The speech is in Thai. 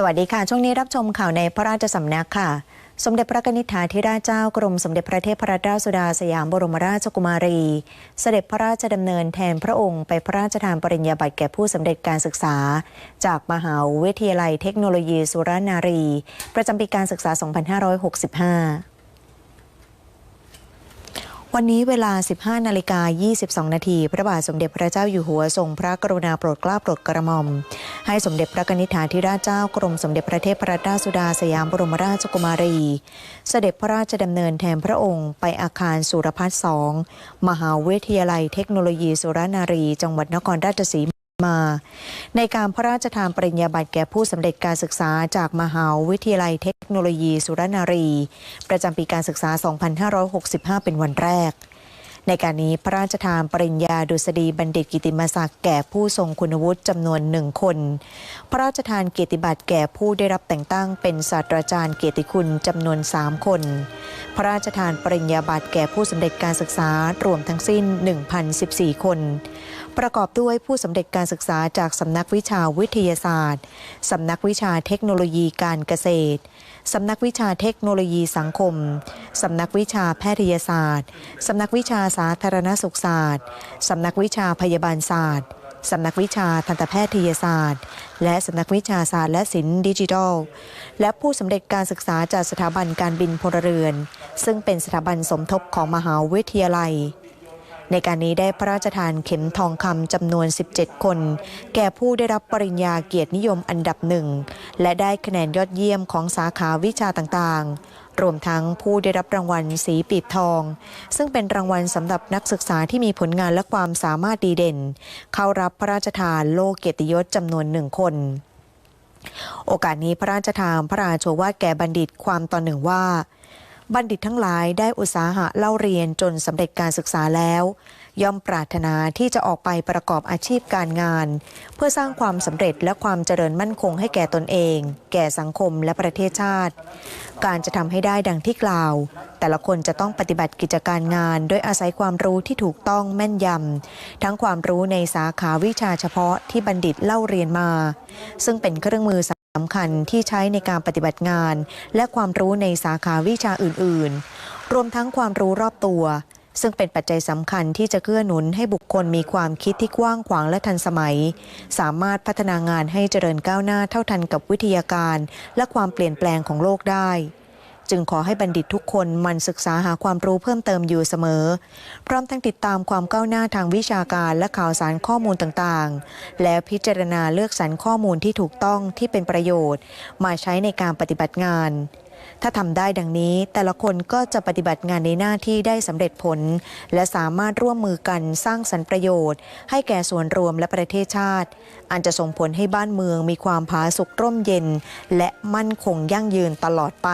สวัสดีค่ะ ช่วงนี้รับชมข่าวในพระราชสำนักค่ะ สมเด็จพระนิธิถาธิราชเจ้ากรมสมเด็จพระเทพรัตนราชสุดาสยามบรมราชกุมารี เสด็จพระราชดำเนินแทนพระองค์ไปพระราชทานปริญญาบัตรแก่ผู้สำเร็จการศึกษา จากมหาวิทยาลัยเทคโนโลยีสุรนารี ประจำปีการศึกษา 2565 วันนี้เวลา 15 นาฬิกา 22 นาที พระบาทสมเด็จพระเจ้าอยู่หัวทรงพระกรุณาโปรดเกล้าโปรดกระหม่อม ให้สมเด็จพระนิธิาธิราชเจ้ากรมสมเด็จพระเทพรัตนราชสุดาสยามบรมราชกุมารี เสด็จพระราชดำเนินแทนพระองค์ไปอาคารสุรพัฒน์สองมหาวิทยาลัยเทคโนโลยีสุรนารี จังหวัดนครราชสีมา ในการพระราชทานปริญญาบัตรแก่ผู้สำเร็จการศึกษาจากมหาวิทยาลัยเทคโนโลยีสุรนารี ประจำปีการศึกษา 2565 เป็นวันแรก ในการนี้พระราชทานปริญญาดุษฎีบัณฑิตกิติมศักดิ์แก่ผู้ทรงคุณวุฒิจำนวนหนึ่งคน พระราชทานเกียรติบัตรแก่ผู้ได้รับแต่งตั้งเป็นศาสตราจารย์เกียรติคุณจำนวน 3 คน พระราชทานปริญญาบัตรแก่ผู้สำเร็จการศึกษารวมทั้งสิ้น 1,014 คน ประกอบด้วยผู้สำเร็จการศึกษาจากสำนักวิชาวิทยาศาสตร์ สำนักวิชาเทคโนโลยีการเกษตร สำนักวิชาเทคโนโลยีสังคม สำนักวิชาแพทยศาสตร์ สำนักวิชาสาธารณสุขศาสตร์ สำนักวิชาพยาบาลศาสตร์สำนักวิชาทันตแพทยศาสตร์ และสำนักวิชาศาสตร์และศิลป์ดิจิทัล และผู้สำเร็จการศึกษาจากสถาบันการบินพลเรือน ซึ่งเป็นสถาบันสมทบของมหาวิทยาลัย ในการนี้ได้พระราชทานเข็มทองคำจำนวน 17 คน แก่ผู้ได้รับปริญญาเกียรตินิยมอันดับหนึ่ง และได้คะแนนยอดเยี่ยมของสาขาวิชาต่างๆ รวมทั้งผู้ได้รับรางวัลสีปีบทอง ซึ่งเป็นรางวัลสำหรับนักศึกษาที่มีผลงานและความสามารถดีเด่น เข้ารับพระราชทานโลกเกียรติยศจำนวนหนึ่งคนโอกาสนี้พระราชทานพระราโชวาทแก่บัณฑิตความตอนหนึ่งว่า บัณฑิตทั้งหลายได้อุตสาหะเล่าเรียนจนสำเร็จการศึกษาแล้ว ย่อมปรารถนาที่จะออกไปประกอบอาชีพการงาน เพื่อสร้างความสำเร็จและความเจริญมั่นคงให้แก่ตนเอง แก่สังคมและประเทศชาติ การจะทำให้ได้ดังที่กล่าว แต่ละคนจะต้องปฏิบัติกิจการงาน โดยอาศัยความรู้ที่ถูกต้องแม่นยำทั้งความรู้ในสาขาวิชาเฉพาะที่บัณฑิตเล่าเรียนมา ซึ่งเป็นเครื่องมือสำคัญที่ใช้ในการปฏิบัติงาน และความรู้ในสาขาวิชาอื่น ๆ รวมทั้งความรู้รอบตัว ซึ่งเป็นปัจจัยสำคัญที่จะเกื้อหนุนให้บุคคลมีความคิดที่กว้างขวางและทันสมัย สามารถพัฒนางานให้เจริญก้าวหน้าเท่าทันกับวิทยาการ และความเปลี่ยนแปลงของโลกได้ จึงขอให้บัณฑิตทุกคนมันศึกษาหาความรู้เพิ่มเติมอยู่เสมอ พร้อมทั้งติดตามความก้าวหน้าทางวิชาการและข่าวสารข้อมูลต่างๆ และพิจารณาเลือกสรรข้อมูลที่ถูกต้องที่เป็นประโยชน์ มาใช้ในการปฏิบัติงาน ถ้าทำได้ดังนี้ แต่ละคนก็จะปฏิบัติงานในหน้าที่ได้สำเร็จผล และสามารถร่วมมือกันสร้างสรรประโยชน์ ให้แก่ส่วนรวมและประเทศชาติ อันจะส่งผลให้บ้านเมืองมีความผาสุกร่มเย็น และมั่นคงยั่งยืนตลอดไป